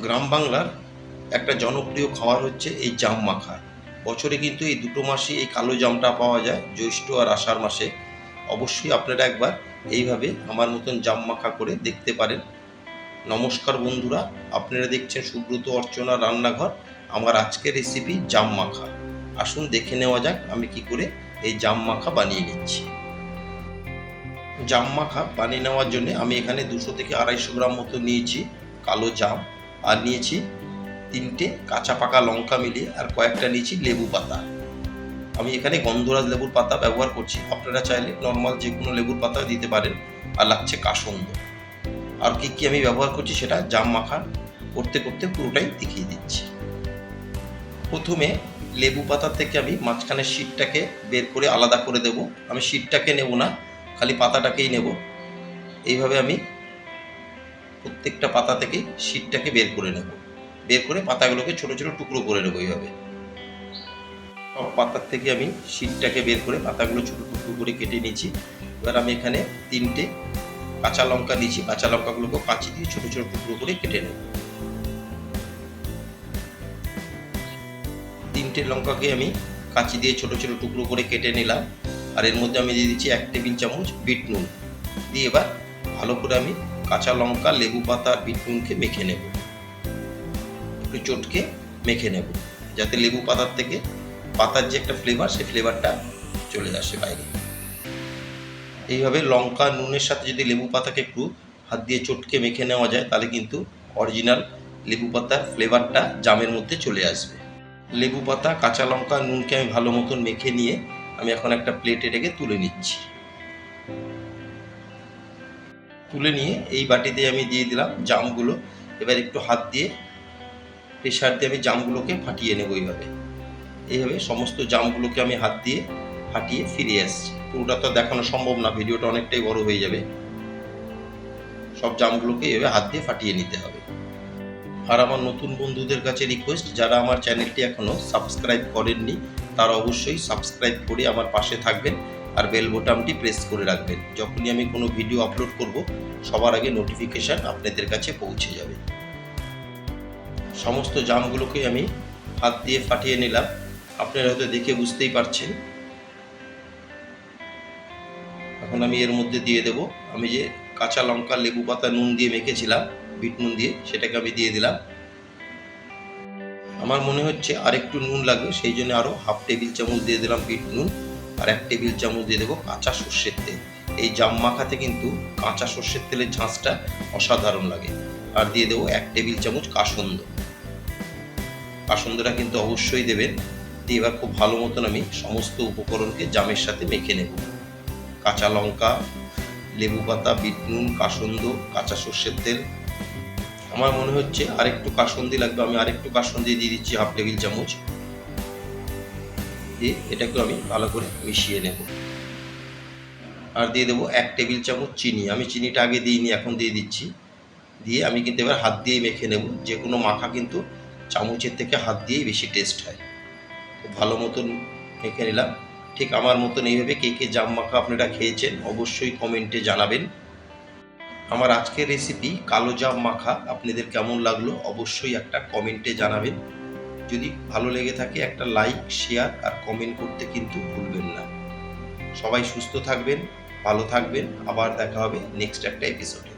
গ্রাম বাংলার একটা জনপ্রিয় খাবার হচ্ছে এই জাম মাখা। বছরে কিন্তু এই দুটো মাসে এই কালো জামটা পাওয়া যায়, জ্যৈষ্ঠ আর আষাঢ় মাসে। অবশ্যই আপনারা একবার এইভাবে আমার মতন জাম মাখা করে দেখতে পারেন। নমস্কার বন্ধুরা, আপনারা দেখছেন সুব্রত অর্চনা রান্নাঘর। আমার আজকের রেসিপি জাম মাখা। আসুন দেখে নেওয়া যাক আমি কি করে এই জাম মাখা বানিয়ে নিচ্ছি। জাম মাখা বানিয়ে নেওয়ার জন্য আমি এখানে দুশো থেকে আড়াইশো গ্রাম মতো নিয়েছি কালো জাম। আর নিয়েছি তিনটে কাঁচা পাকা লঙ্কা মিলিয়ে আর কয়েকটা নিয়েছি লেবু পাতা। আমি এখানে গন্ধরাজ লেবুর পাতা ব্যবহার করছি। আপনারা চাইলে নর্মাল যে কোনো লেবুর পাতা দিতে পারেন আর লাগছে কাসন্দ। আর কী কী আমি ব্যবহার করছি সেটা জাম মাখা করতে করতে পুরোটাই দেখিয়ে দিচ্ছি। প্রথমে লেবু পাতা থেকে আমি মাঝখানের শীটটাকে বের করে আলাদা করে দেব। আমি শীটটাকে নেব না, খালি পাতাটাকেই নেব। এইভাবে আমি প্রত্যেকটা পাতা থেকে শীটটাকে বের করে নেব। বের করে পাতাগুলোকে ছোট ছোট টুকরো করে নেব এইভাবে। সব পাতার থেকে আমি শীটটাকে বের করে পাতাগুলো ছোট টুকরো করে কেটে নিয়েছি। এবার আমি এখানে তিনটে কাঁচা লঙ্কা দিয়েছি। কাঁচা লঙ্কাগুলোকে কাঁচি দিয়ে ছোট ছোট টুকরো করে কেটে নেব। তিনটে লঙ্কাকে আমি কাঁচি দিয়ে ছোট ছোট টুকরো করে কেটে নিলাম। আর এর মধ্যে আমি দিয়ে দিচ্ছি এক টেবিল চামচ বিট নুন। দিয়ে এবার ভালো করে আমি কাঁচা লঙ্কা, লেবু পাতা আর বিট নুনকে মেখে নেব। একটু চটকে মেখে নেব, যাতে লেবু পাতার থেকে পাতার যে একটা ফ্লেভার সেই ফ্লেভারটা চলে আসে বাইরে। এইভাবে লঙ্কা, নুনের সাথে যদি লেবু পাতাকে একটু হাত দিয়ে চটকে মেখে নেওয়া যায়, তাহলে কিন্তু অরিজিনাল লেবু পাতার ফ্লেভারটা জামের মধ্যে চলে আসবে। লেবু পাতা, কাঁচা লঙ্কা, নুনকে আমি ভালো মতন মেখে নিয়ে আমি এখন একটা প্লেটে রেখে তুলে নিচ্ছি। তুলে নিয়ে এই বাটিতে আমি দিয়ে দিলাম জামগুলো। এবার একটু হাত দিয়ে প্রেশার দিয়ে আমি জামগুলোকে ফাটিয়ে নেব এইভাবে। এইভাবে সমস্ত জামগুলোকে আমি হাত দিয়ে ফাটিয়ে ফিরে আসছি। পুরোটা তো দেখানো সম্ভব না, ভিডিওটা অনেকটাই বড় হয়ে যাবে। সব জামগুলোকে এভাবে হাত দিয়ে ফাটিয়ে নিতে হবে। আর আমার নতুন বন্ধুদের কাছে রিকোয়েস্ট যারা আমার চ্যানেলটি এখনও সাবস্ক্রাইব করেননি, তারা অবশ্যই সাবস্ক্রাইব করে আমার পাশে থাকবেন। আর বেল বোতামটি প্রেস করে রাখবেন। যখনই আমি কোনো ভিডিও আপলোড করব, সবার আগে নোটিফিকেশান আপনাদের কাছে পৌঁছে যাবে। সমস্ত জামগুলোকে আমি হাত দিয়ে ফাটিয়ে নিলাম। আপনারা হয়তো দেখে বুঝতেই পারছেন। এখন আমি এর মধ্যে দিয়ে দেব। আমি যে কাঁচা লঙ্কা, লেবু পাতা, নুন দিয়ে মেখেছিলাম, বিট নুন দিয়ে, সেটাকে আমি দিয়ে দিলাম। আমার মনে হচ্ছে আর একটু নুন লাগবে, সেই জন্য আরও হাফ টেবিল চামচ দিয়ে দিলাম বিট নুন। আর এক টেবিল চামচ দিয়ে দেবো কাঁচা সর্ষের তেল। এই জাম মাখাতে কিন্তু কাঁচা সর্ষের তেলের ঝাঁসটা অসাধারণ লাগে। আর দিয়ে দেবো এক টেবিল চামচ কাসন্দ। কাসন্দটা কিন্তু অবশ্যই দেবেন। দিয়ে এবার খুব ভালো মতন আমি সমস্ত উপকরণকে জামের সাথে মেখে নেব। কাঁচা লঙ্কা, লেবু পাতা বিট নুন কাসন্দ, কাঁচা সর্ষের তেল। আমার মনে হচ্ছে আরেকটু কাসন্দি লাগবে। আমি আরেকটু কাসন্দি দিয়ে দিচ্ছি হাফ টেবিল চামচ। দিয়ে এটাকে আমি ভালো করে মিশিয়ে নেব। আর দিয়ে দেবো এক টেবিল চামচ চিনি। আমি চিনিটা আগে দিইনি, এখন দিয়ে দিচ্ছি। দিয়ে আমি কিন্তু এবার হাত দিয়েই মেখে নেব। যে কোনো মাখা কিন্তু চামচের থেকে হাত দিয়েই বেশি টেস্ট হয়। খুব ভালো মতন মেখে নিলাম। ঠিক আমার মতন এইভাবে কে কে জাম মাখা আপনারা খেয়েছেন অবশ্যই কমেন্টে জানাবেন। আমার আজকের রেসিপি কালো জাম মাখা আপনাদের কেমন লাগল অবশ্যই একটা কমেন্টে জানাবেন। যদি ভালো লেগে থাকে, একটা লাইক শেয়ার আর কমেন্ট করতে কিন্তু ভুলবেন না। সবাই সুস্থ থাকবেন, ভালো থাকবেন। আবার দেখা হবে নেক্সট একটা এপিসোডে